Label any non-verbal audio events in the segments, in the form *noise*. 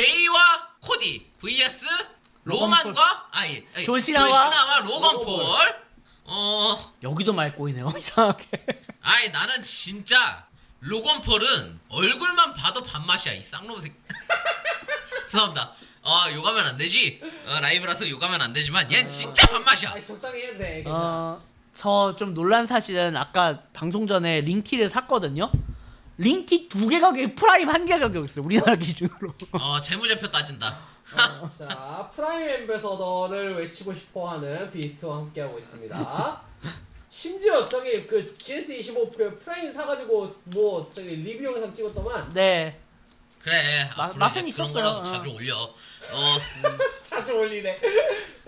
제이와 코디 vs 로만과 아니 아니, 존시나와 로건 폴. 어, 여기도 말 꼬이네요 *laughs* 이상하게. 아이 나는 진짜 로건 폴은 얼굴만 봐도 밥맛이야 이 쌍놈 새끼. *laughs* 죄송합니다. 어 욕하면 안 되지. 어, 라이브라서 욕하면 안 되지만 얘는 진짜 밥맛이야. 아니, 적당히 해도 돼. 괜찮아. 어, 저 좀 놀란 사실은 아까 방송 전에 링티를 샀거든요. 링티 두개 가격이 프라임 한 개 가격이었어요. 우리나라 *laughs* 기준으로. 어 재무제표 따진다. 어, 자, 프라임 엠베서더를 외치고 싶어 하는 비스트와 함께하고 있습니다. 심지어 저기 그 GS25 그 프라임 사가지고 뭐 저기 리뷰 영상 찍었더만 네. 그래. 마- 앞으로 맛은 이제 그런 있었어요. 거라도 어. 자주 올려. 어 *laughs* 자주 올리네.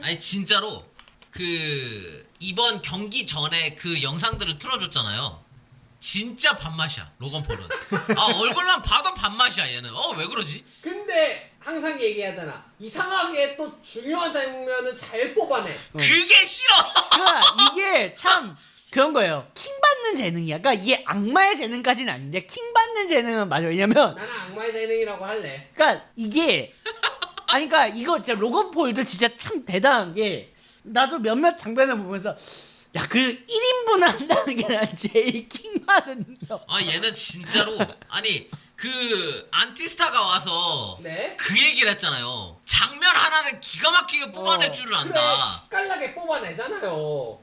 아니 진짜로 그 이번 경기 전에 그 영상들을 틀어줬잖아요. 진짜 밥맛이야 로건 폴은. 아 얼굴만 봐도 밥맛이야 얘는. 어 왜 그러지? 근데 항상 얘기하잖아. 이상하게 또 중요한 장면은 잘 뽑아내. 어. 그게 싫어. 그러니까 이게 참 그런 거예요. 킹 받는 재능이야. 그러니까 이게 악마의 재능까지는 아닌데 킹 받는 재능은 맞아. 왜냐면 나는 악마의 재능이라고 할래. 그러니까 이게 아니 그러니까 이거 진짜 로건 폴도 진짜 참 대단한 게 나도 몇몇 장면을 보면서 야 그 1인분 한다는 게 난 제일 킹 받은 거. 아 얘는 진짜로 아니 그 안티스타가 와서 네. 그 얘기를 했잖아요. 장면 하나는 기가 막히게 뽑아낼 어, 줄을 그래, 안다. 깔나게 뽑아내잖아요.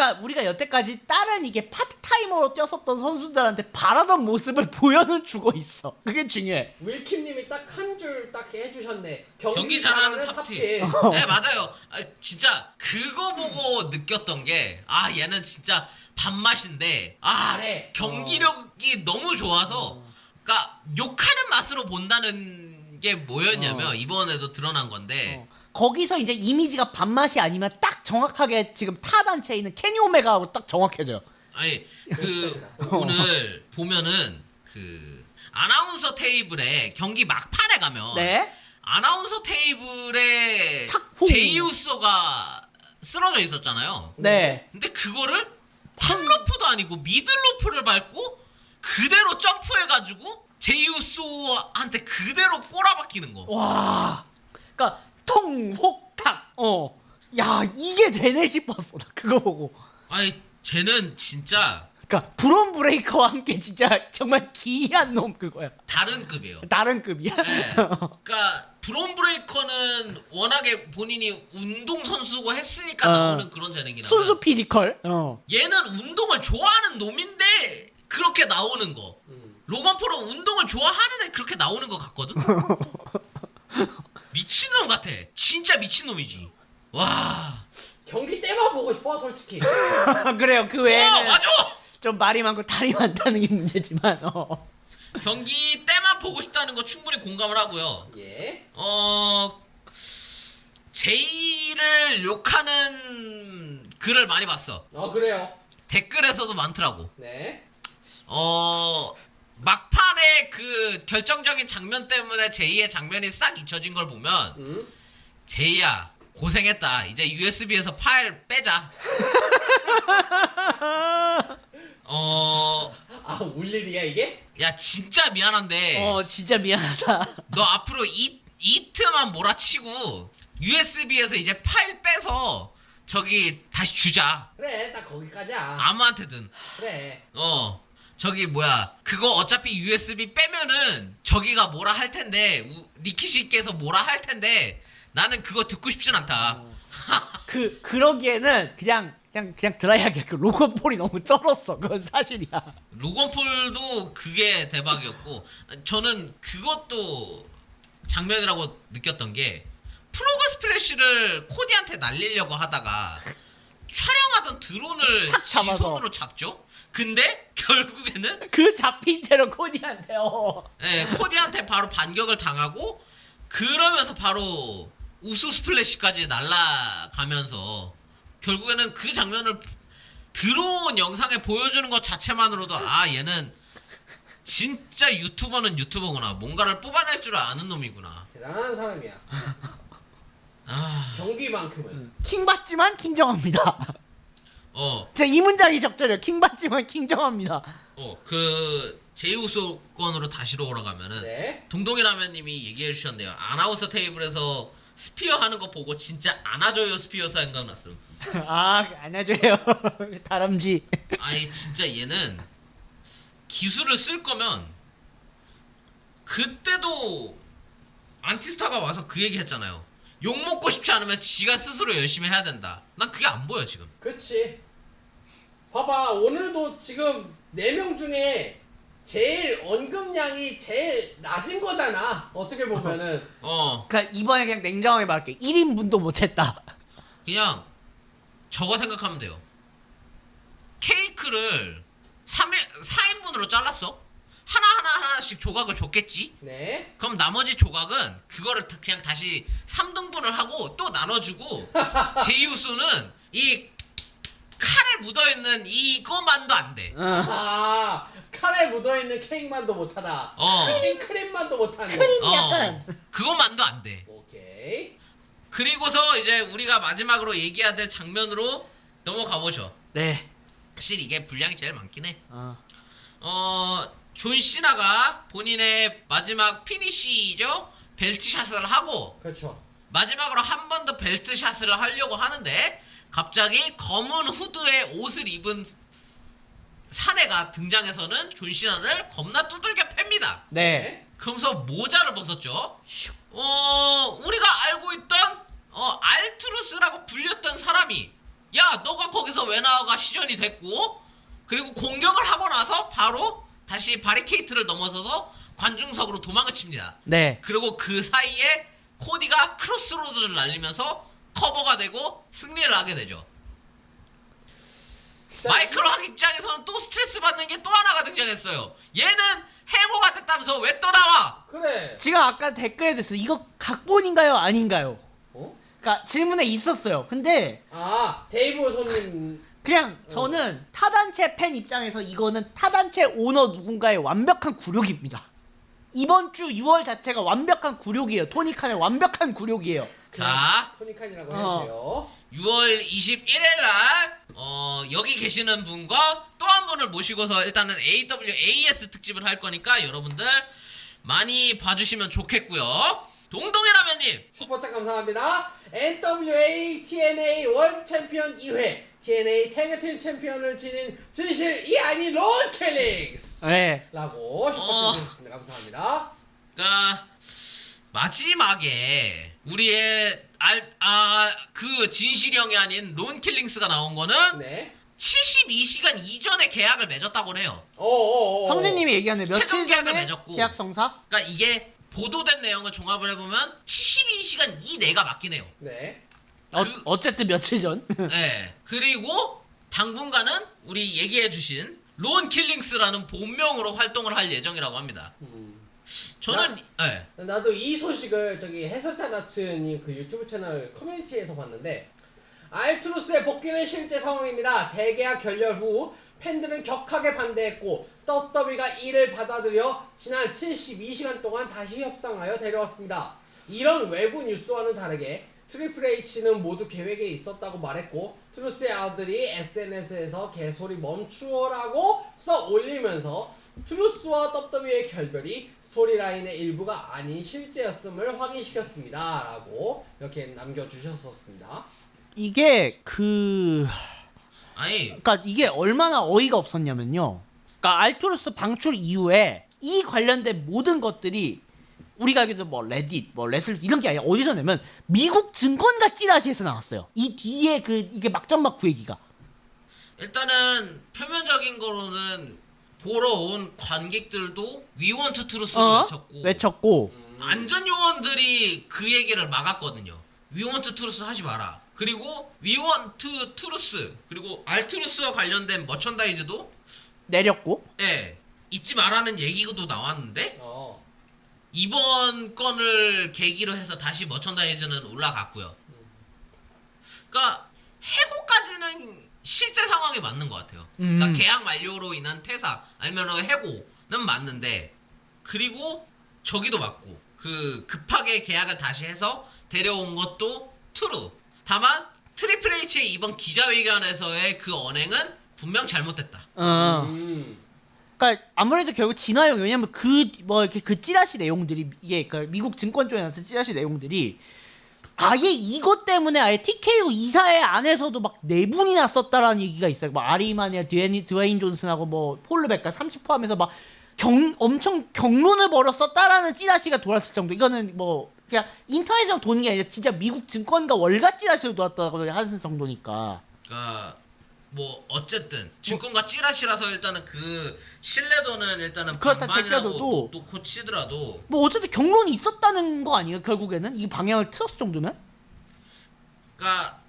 그러니까 우리가 여태까지 다른 이게 파트타이머로 뛰었었던 선수들한테 바라던 모습을 *laughs* 보여는 주고 있어. 그게 중요해. 윌킴님이 딱 한 줄 딱 해주셨네. 경기, 경기 잘하는 잘하는 탑팀. 탑팀. *laughs* 네 맞아요. 아, 진짜 그거 보고 느꼈던 게 아 얘는 진짜 밥맛인데 아 잘해. 경기력이 너무 좋아서 그러니까 욕하는 맛으로 본다는 게 뭐였냐면 어. 이번에도 드러난 건데 어. 거기서 이제 이미지가 밥맛이 아니면 딱 정확하게 지금 타 단체에 있는 케니 오메가하고 딱 정확해져요. 아니 그. 오늘 보면은 그 아나운서 테이블에 경기 막판에 가면 네. 아나운서 테이블에 착! 제이우소가 쓰러져 있었잖아요. 네. 근데 그거를 탑로프도 아니고 미들로프를 밟고 그대로 점프해가지고 제이우소한테 그대로 꼬라박히는 거. 와. 그러니까 통혹탁. 어. 야 이게 되네 싶었어. 나 그거 보고. 아니 쟤는 진짜 그러니까 브론 브레이커와 함께 진짜 정말 기이한 놈 그거야. 다른 급이에요. 다른 급이야. 네. *laughs* 그러니까 브론 브레이커는 워낙에 본인이 운동 선수고 했으니까 어. 나오는 그런 재능이라. 순수 피지컬. 어. 얘는 운동을 좋아하는 놈인데 그렇게 나오는 거. 음. 로건 폴은 운동을 좋아하는데 그렇게 나오는 것 같거든. *laughs* 미친놈 같아. 진짜 미친놈이지. 와. 경기 때만 보고 싶어 솔직히. *laughs* 그래요. 그 어, 외에는 맞아. 좀 말이 많고 다리 많다는 게 문제지만. 어. 경기 때만 보고 싶다는 거 충분히 공감을 하고요. 예. 어 제이를 욕하는 글을 많이 봤어. 어 그래요. 댓글에서도 많더라고. 네. 어 막판에 그 결정적인 장면 때문에 제이의 장면이 싹 잊혀진 걸 보면 음. 제이야 고생했다. 이제 USB에서 파일 빼자. *laughs* 어. 아 울일이야 이게? 야 진짜 미안한데 어 진짜 미안하다. *laughs* 너 앞으로 이 이트만 몰아치고 USB에서 이제 파일 빼서 저기 다시 주자 그래 딱 거기까지야. 아무한테든 그래. 어 저기 뭐야 그거 어차피 USB 빼면은 저기가 뭐라 할 텐데 우- 니키 씨께서 뭐라 할 텐데 나는 그거 듣고 싶진 않다 *laughs* 그 그러기에는 그냥 그냥 그냥 드라이하게 그 로건 폴이 너무 쩔었어. 그건 사실이야. 로건폴도 그게 대박이었고 저는 그것도 장면이라고 느꼈던 게 프로그 스플래시를 코디한테 날리려고 하다가 촬영하던 드론을 탁 잡아서. 지손으로 잡죠. 근데 *laughs* 결국에는 그 잡힌 채로 코디한테 어. 예, 코디한테 바로 반격을 당하고 그러면서 바로 우수 스플래시까지 날아가면서 결국에는 그 장면을 드론 영상에 보여주는 것 자체만으로도 아 얘는 진짜 유튜버는 유튜버구나 뭔가를 뽑아낼 줄 아는 놈이구나 대단한 사람이야. 아, 경기만큼은. 킹 받지만 어, 진짜 이 문장이 적절해요. 킹 받지만 킹 정합니다. 어, 그 제이우소권으로 다시 돌아가면은 네. 동동이 라면님이 얘기해 주셨네요. 아나운서 테이블에서 스피어 하는 거 보고 진짜 안아줘요 스피어 생각났음. *laughs* 아 안아줘요 *laughs* 다람쥐 아니 진짜 얘는 기술을 쓸 거면 그때도 안티스타가 와서 그 얘기 했잖아요. 욕 먹고 싶지 않으면 지가 스스로 열심히 해야 된다. 난 그게 안 보여 지금. 그치. 봐봐, 오늘도 지금 4명 중에 제일 언급량이 제일 낮은 거잖아. 어떻게 보면은. *laughs* 어 그러니까 이번에 그냥 냉정하게 말할게 1인분도 못했다 *laughs* 그냥 저거 생각하면 돼요. 케이크를 3인, 4인분으로 잘랐어. 하나하나 하나씩 조각을 줬겠지? 네. 그럼 나머지 조각은 그거를 다- 그냥 다시 3등분을 하고 또 나눠주고 *laughs* 제이우스는 이 칼에 묻어있는 이거만도 안 돼. 어. 아, 칼에 묻어있는 케이크만도 못하다. 어. 생크림만도 못하는. 크림 어. 약간 그것만도 안 돼. 오케이. 그리고서 이제 우리가 마지막으로 얘기해야 될 장면으로 넘어가 보죠. 네 사실 이게 분량이 제일 많긴 해. 어. 어, 존 시나가 본인의 마지막 피니시죠? 벨트샷을 하고 그렇죠. 마지막으로 한 번 더 벨트샷을 하려고 하는데 갑자기 검은 후드에 옷을 입은 사내가 등장해서는 존 시나를 겁나 두들겨 팹니다. 네 그러면서 모자를 벗었죠. 슉. 어, 우리가 알고 있던 어, 알투루스라고 불렸던 사람이 야, 너가 거기서 왜 나와가 시전이 됐고 그리고 공격을 하고 나서 바로 다시 바리케이트를 넘어서서 관중석으로 도망을 칩니다. 네. 그리고 그 사이에 코디가 크로스로드를 날리면서 커버가 되고 승리를 하게 되죠. 자, 마이크로 학 입장에서는 또 스트레스 받는 게 또 하나가 등장했어요. 얘는 해고가 됐다면서 왜 또 나와? 그래. 지금 아까 댓글에 됐어 이거 각본인가요 아닌가요 어? 그러니까 질문에 있었어요 근데 아, 데이브 손님. 그냥 저는 타단체 팬 입장에서 이거는 타단체 오너 누군가의 완벽한 굴욕입니다 이번 주 6월 자체가 완벽한 굴욕이에요 토니칸의 완벽한 굴욕이에요 자, 토니칸이라고 어. 해도 돼요. 6월 21일 날 어, 여기 계시는 분과 또 한 분을 모시고서 일단은 AWAS 특집을 할 거니까 여러분들 많이 봐주시면 좋겠고요. 동동이 라면님 슈퍼챗 감사합니다. NWA TNA 월드 챔피언 2회 TNA 태그팀 챔피언을 지닌 진실 이 아닌 론 켈링스 네 라고 어. 슈퍼챗 주셨습니다. 감사합니다. 그러니까 마지막에 우리의 알, 아, 그 진실 형이 아닌 론 킬링스가 나온 거는 네. 72시간 이전에 계약을 맺었다고 해요. 어어어. 성재님이 얘기하는 며칠 최종 계약을 전에 맺었고. 계약 성사 그러니까 이게 보도된 내용을 종합을 해보면 72시간 이내가 맞긴 해요. 네. 어, 그- 어쨌든 며칠 전 *laughs* 네. 그리고 당분간은 우리 얘기해주신 론 킬링스라는 본명으로 활동을 할 예정이라고 합니다. 음. 저는 네. 나도 이 소식을 저기 해설자 나츠님 그 유튜브 채널 커뮤니티에서 봤는데 알트루스의 복귀는 실제 상황입니다. 재계약 결렬 후 팬들은 격하게 반대했고 떡더비가 이를 받아들여 지난 72시간 동안 다시 협상하여 데려왔습니다. 이런 외부 뉴스와는 다르게 트리플 H는 모두 계획에 있었다고 말했고 트루스의 아들이 SNS에서 개소리 멈추어라고 써 올리면서 트루스와 떡더비의 결별이 스토리라인의 일부가 아닌 실제였음을 확인시켰습니다. 라고 이렇게 남겨주셨었습니다. 이게 그 아니 그러니까 이게 얼마나 어이가 없었냐면요. 그러니까 알투루스 방출 이후에 이 관련된 모든 것들이 우리가 알기로 뭐 레딧, 뭐 레슬 이런 게 아니라 어디서 내면 미국 증권가 찌라시에서 나왔어요. 이 뒤에 그 이게 막전막 구 얘기가. 일단은 표면적인 거로는 보러 온 관객들도 위원트 트루스를 어? 외쳤고 외쳤고 안전 요원들이 그 얘기를 막았거든요. 위원트 트루스 하지 마라. 그리고 위원트 트루스 그리고 알트루스와 관련된 머천다이즈도 내렸고 예 잊지 말라는 얘기도 나왔는데 어. 이번 건을 계기로 해서 다시 머천다이즈는 올라갔고요. 그러니까 해고까지는 실제 상황에 맞는 것 같아요. 그러니까 음. 계약 만료로 인한 퇴사 아니면 해고는 맞는데 그리고 저기도 맞고 그 급하게 계약을 다시 해서 데려온 것도 트루. 다만 트리플 H의 이번 기자회견에서의 그 언행은 분명 잘못됐다. 어. 음. 그러니까 아무래도 결국 진화용 왜냐면 그 뭐 이렇게 그 찌라시 내용들이 이게 그 미국 증권 쪽에 나왔던 찌라시 내용들이 아예 이것 때문에 아예 TKO 이사회 안에서도 막네 분이나 썼다라는 얘기가 있어요. 뭐 아리마니아, 드웨인, 드웨인 존슨하고 뭐 폴르백까 30 포함해서 막 경, 엄청 경론을 벌였었다라는 찌라시가 돌았을 정도. 이거는 뭐 그냥 인터넷에서 도는 게 아니라 진짜 미국 증권가 월가 찌라시로 돌았다고 하는 정도니까. 그러니까 뭐 어쨌든 증권가 찌라시라서 일단은 그 신뢰도는 일단은 그렇다 반반이라고 제껴도 놓고 치더라도 뭐 어쨌든 경론이 있었다는 거 아니에요? 결국에는 이 방향을 틀었을 정도면? 그러니까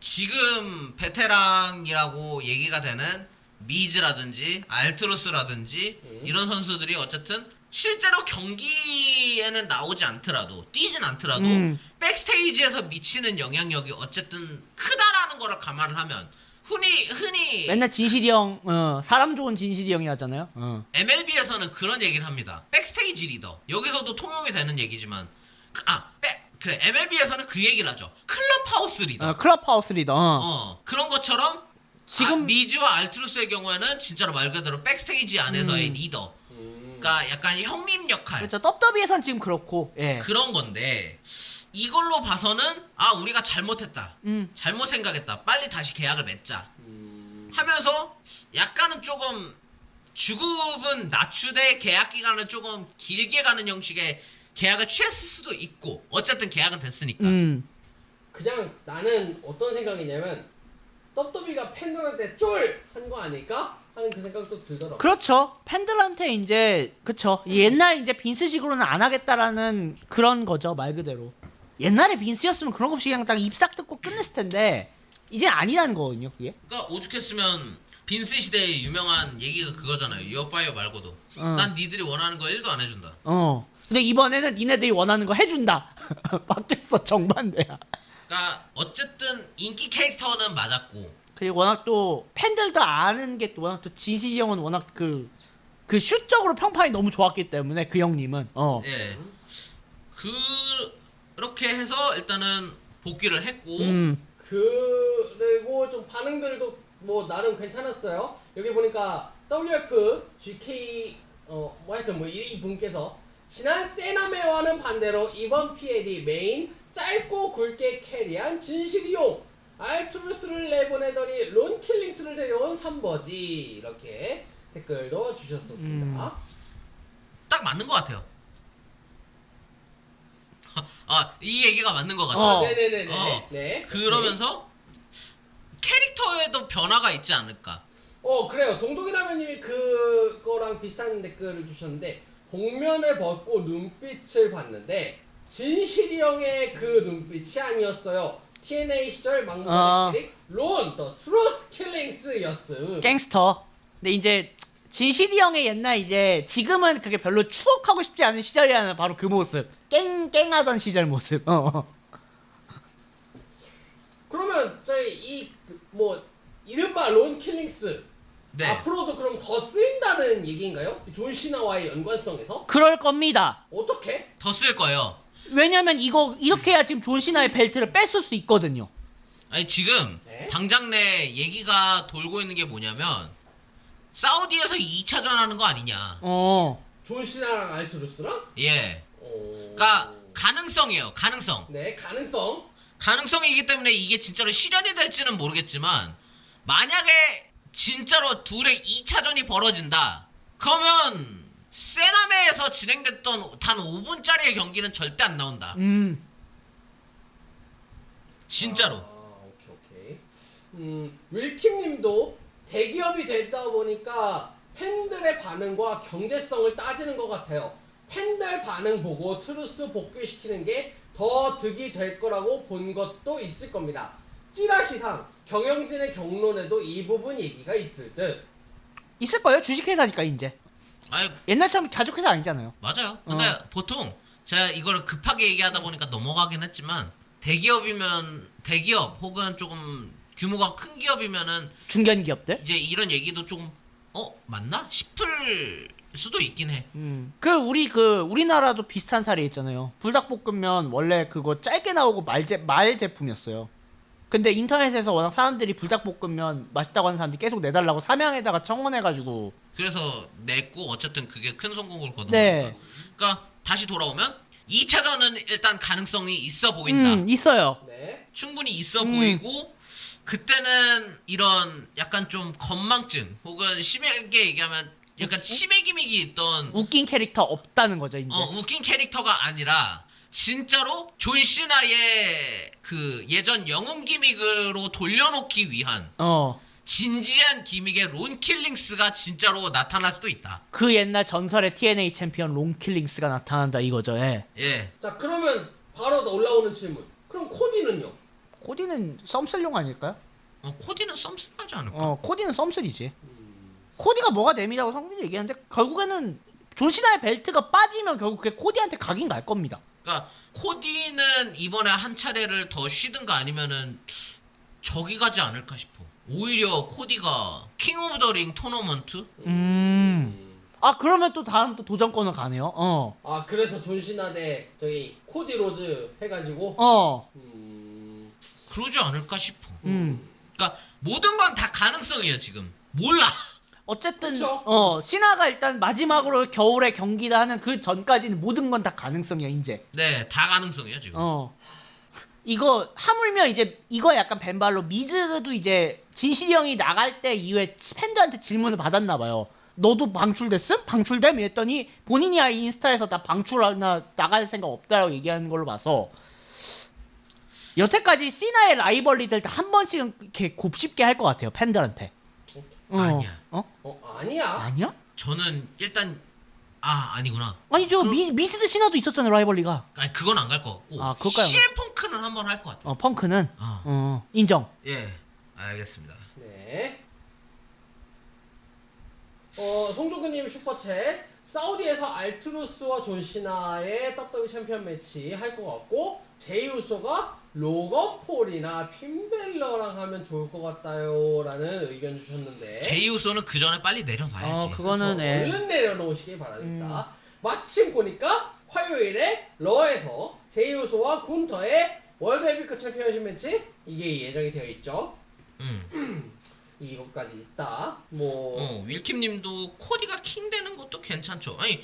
지금 베테랑이라고 얘기가 되는 미즈라든지 알트루스라든지 음. 이런 선수들이 어쨌든 실제로 경기에는 나오지 않더라도 뛰진 않더라도 음. 백스테이지에서 미치는 영향력이 어쨌든 크다라는 거를 감안을 하면 흔히 흔히 맨날 진실이 형, 어, 사람 좋은 진실이 형이 하잖아요. 어. MLB에서는 그런 얘기를 합니다. 백스테이지 리더. 여기서도 통용이 되는 얘기지만 그- 아, 백 그래. MLB에서는 그 얘기를 하죠. 클럽하우스 리더. 어, 클럽하우스 리더. 어. 어, 그런 것처럼 지금 아, 미즈와 알트루스의 경우에는 진짜로 말 그대로 백스테이지 안에서의 음. 리더. 음. 그러니까 약간 형님 역할. 그렇죠. 떡더비에선 지금 그렇고. 예. 그런 건데 이걸로 봐서는 아, 우리가 잘못했다. 음. 잘못 생각했다. 빨리 다시 계약을 맺자. 음. 하면서 약간은 조금 주급은 낮추되 계약 기간을 조금 길게 가는 형식의 계약을 취했을 수도 있고 어쨌든 계약은 됐으니까 음. 그냥 나는 어떤 생각이냐면 떡더비가 팬들한테 쫄 한 거 아닐까 하는 그 생각도 들더라고. 그렇죠. 팬들한테 이제 그쵸. 옛날 이제 빈스식으로는 안 하겠다라는 그런 거죠 말 그대로. 옛날에 빈스였으면 그런 거 없이 그냥 딱 입싹 뜯고 끝냈을 텐데 이제 아니라는 거거든요 그게. 그러니까 오죽했으면 빈스 시대의 유명한 얘기가 그거잖아요 유어파이어 말고도 어. 난 니들이 원하는 거 1도 안 해준다 어. 근데 이번에는 니네들이 원하는 거 해준다. *laughs* 바뀌었어 정반대야. 그러니까 어쨌든 인기 캐릭터는 맞았고 그리고 워낙 또 팬들도 아는 게 또 워낙 또 진시지 형은 워낙 그 그 슛적으로 평판이 너무 좋았기 때문에 그 형님은 어. 예 그렇게 해서 일단은 복귀를 했고 음. 그리고 좀 반응들도 뭐 나름 괜찮았어요. 여기 보니까 WF GK 어뭐 하여튼 뭐 이 분께서 지난 세나메와는 반대로 이번 PL이 메인 짧고 굵게 캐리한 진실이용 알투루스를 내보내더니 론 킬링스를 데려온 삼버지 이렇게 댓글도 주셨었습니다. 딱 맞는 것 같아요 *laughs* 아 이 얘기가 맞는 것 아, 같아요 어. 네네네네. 어. 네. 그러면서 캐릭터에도 변화가 있지 않을까. 어 그래요 동동이라면님이 그거랑 비슷한 댓글을 주셨는데 복면을 벗고 눈빛을 봤는데 진실이 형의 그 눈빛이 아니었어요 TNA 시절 막무가내 아. 캐릭 론 더 트루스 킬링스였음 갱스터. 근데 이제 진시디 형의 옛날 이제 지금은 그게 별로 추억하고 싶지 않은 시절이라는 바로 그 모습. 깽 깽하던 시절 모습. 어. 그러면 저희 이 뭐 이른바 론 킬링스 네. 앞으로도 그럼 더 쓰인다는 얘기인가요? 존 시나와의 연관성에서 그럴 겁니다. 어떻게? 더 쓸 거예요. 왜냐면 이거 이렇게 해야 지금 존 시나의 벨트를 뺏을 수 있거든요. 아니 지금 네? 당장 내 얘기가 돌고 있는 게 뭐냐면 사우디에서 2차전 하는 거 아니냐. 어. 존 시나랑 알투루스랑? 예. 어... 그러니까 가능성이에요. 가능성. 네 가능성 가능성이기 때문에 이게 진짜로 실현이 될지는 모르겠지만 만약에 진짜로 둘의 2차전이 벌어진다. 그러면 세나메에서 진행됐던 단 5분짜리의 경기는 절대 안 나온다. 음. 진짜로. 아, 오케이 오케이. 음, 윌킴님도 대기업이 되다 보니까 팬들의 반응과 경제성을 따지는 것 같아요. 팬들 반응 보고 트루스 복귀시키는 게 더 득이 될 거라고 본 것도 있을 겁니다. 찌라시상 경영진의 경론에도 이 부분 얘기가 있을 듯. 있을 거예요. 주식회사니까 이제. 아니 옛날처럼 가족회사 아니잖아요. 맞아요. 근데 어. 보통 제가 이걸 급하게 얘기하다 보니까 넘어가긴 했지만 대기업이면 대기업 혹은 조금 규모가 큰 기업이면은 중견 기업들. 이제 이런 얘기도 조금 어 맞나 싶을 수도 있긴 해. 음. 그 우리 그 우리나라도 비슷한 사례 있잖아요. 불닭볶음면 원래 그거 짧게 나오고 말제 말 제품이었어요. 근데 인터넷에서 워낙 사람들이 불닭볶음면 맛있다고 하는 사람들이 계속 내달라고 삼양에다가 청원해가지고 그래서 냈고 어쨌든 그게 큰 성공을 거둔 네. 거니까. 그러니까 다시 돌아오면 2차전은 일단 가능성이 있어 보인다. 음, 있어요. 네. 충분히 있어 음. 보이고 그때는 이런 약간 좀 건망증 혹은 심하게 얘기하면 약간 치매 기믹이 있던 웃긴 캐릭터 없다는 거죠, 이제. 어, 웃긴 캐릭터가 아니라 진짜로 존 시나의 그 예전 영웅 기믹으로 돌려놓기 위한 어. 진지한 기믹의 론 킬링스가 진짜로 나타날 수도 있다. 그 옛날 전설의 TNA 챔피언 롱킬링스가 나타난다 이거죠. 예. 예. 자 그러면 바로 올라오는 질문. 그럼 코디는요? 코디는 썸슬용 아닐까요? 어, 코디는 썸썸하지 않을까? 어, 코디는 썸슬이지. 음, 코디가 뭐가 데미라고 성빈이 얘기하는데 결국에는 존시나의 벨트가 빠지면 결국 그게 코디한테 각인 갈 겁니다. 그러니까 코디는 이번에 한 차례를 더 쉬든가 아니면은 저기 가지 않을까 싶어. 오히려 코디가 킹 오브 더 링 토너먼트? 음. 아 그러면 또 다음 또 도전권을 가네요. 어. 아 그래서 존시나 대 저기 코디 로즈 해가지고. 어. 음. 그러지 않을까 싶어. 음. 그러니까 모든 건 다 가능성이에요 지금. 몰라. 어쨌든 그쵸. 어 신화가 일단 마지막으로 겨울에 경기를 하는 그 전까지는 모든 건 다 가능성이야 이제. 네, 다 가능성이야 지금. 어. 이거 하물며 이제 이거 약간 벤발로 미즈도 이제 진실이 형이 나갈 때 이후에 팬들한테 질문을 받았나 봐요. 너도 방출됐음? 방출됨? 이랬더니 본인이 아 인스타에서 나 방출하나 나갈 생각 없다라고 얘기하는 걸로 봐서 여태까지 시나의 라이벌리들 다 한 번씩은 이렇게 곱씹게 할 것 같아요 팬들한테. 어. 아니야. 어? 어 아니야. 아니야? 저는 일단 아 아니구나. 아니죠 미, 미즈드 시나도 있었잖아요 라이벌리가. 아니 그건 안갈것 같고. 아, 그것까지 안 펑크는 한번 할 것 같아. 어 펑크는 아, 어 인정. 예, 알겠습니다. 네. 어, 송종근님 슈퍼챗. 사우디에서 알투루스와 존시나의 WWE 챔피언 매치 할 것 같고 제이우소가 로거 폴이나 핀벨러랑 하면 좋을 것 같다요라는 의견 주셨는데 제이우소는 그 전에 빨리 내려놔야지. 어 그거는 예. 얼른 내려놓으시길 바랍니다. 마침 보니까 화요일에 러에서 제이우소와 군터의 월드 헤비급 챔피언십 매치 이게 예정이 되어 있죠. 응. *clears throat* 이것까지 있다. 뭐 어, 윌킴님도 코디가 킹 되는 것도 괜찮죠. 아니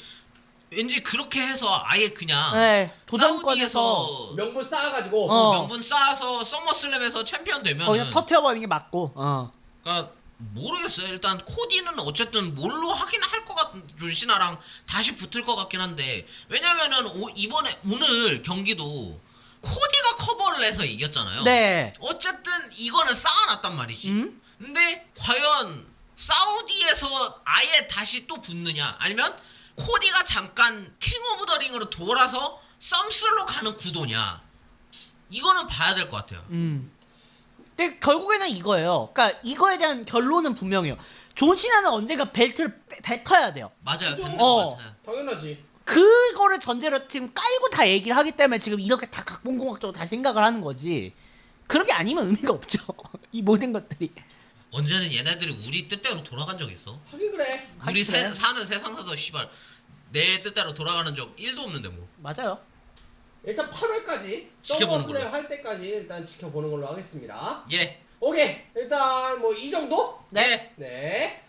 왠지 그렇게 해서 아예 그냥 네 도전권에서 사우디에서 명분 쌓아가지고 어. 명분 쌓아서 서머슬램에서 챔피언 되면 거기서 터트려버리는 게 맞고. 어. 그러니까 모르겠어요. 일단 코디는 어쨌든 뭘로 하긴 할 것 같은 존시나랑 다시 붙을 것 같긴 한데 왜냐면은 오- 이번에 오늘 경기도 코디가 커버를 해서 이겼잖아요. 네. 어쨌든 이거는 쌓아놨단 말이지. 음? 근데 과연 사우디에서 아예 다시 또 붙느냐 아니면 코디가 잠깐 킹 오브 더 링으로 돌아서 썸슬로 가는 구도냐 이거는 봐야 될 것 같아요. 음. 근데 결국에는 이거예요. 그러니까 이거에 대한 결론은 분명해요. 존 시나는 언젠가 벨트를 빼- 뱉어야 돼요. 맞아요. 어. 것 같아요. 당연하지. 그거를 전제로 지금 깔고 다 얘기를 하기 때문에 지금 이렇게 다 각본공학적으로 다 생각을 하는 거지. 그런 게 아니면 의미가 없죠. *laughs* 이 모든 것들이. 언제는 얘네들이 우리 뜻대로 돌아간 적 있어? 하긴 그래. 우리 그래. 세- 사는 세상에서 씨발 내 뜻대로 돌아가는 적 1도 없는데 뭐. 맞아요. 일단 8월까지 지켜보는 서머슬램. 할 때까지 일단 지켜보는 걸로 하겠습니다. 예. 오케이. 일단 뭐 이 정도? 네. 네.